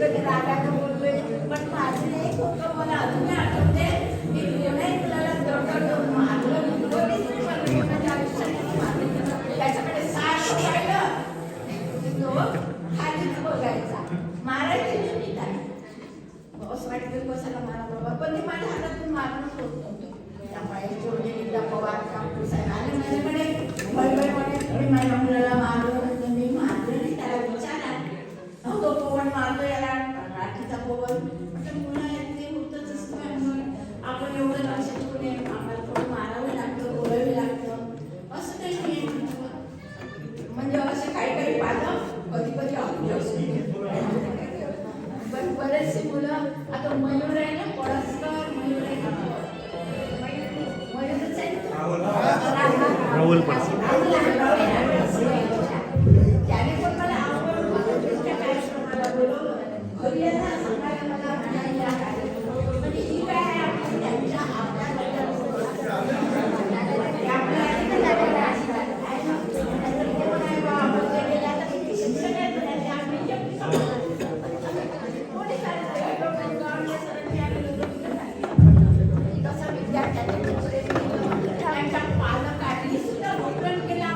कधी रागानं बोलले पण माझे एक होतं मला अजूनही आठवते. की कोणाही नाही मारलं. माझ्या आयुष्यात मारलं. बघायचा मारायची नाही त्याला असं पण ते माझ्या हातातून मारणंच होत. नव्हतं त्यामुळे जेवढे एकदा पवार कापूस आहे आणि माझ्याकडे. भय भय वाटत माझ्या અવ્વલ પડશે husband will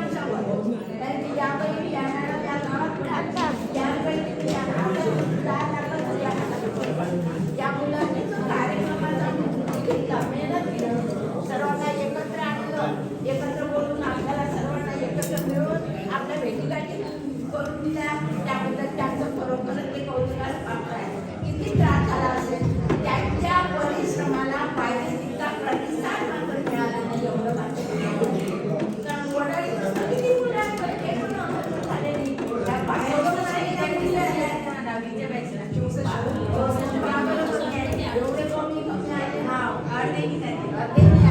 ね、みたいなのがあって。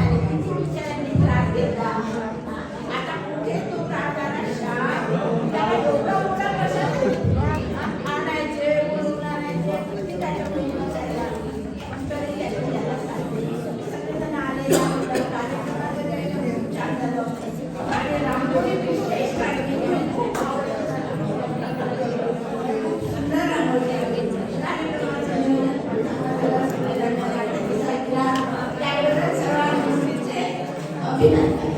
Amen.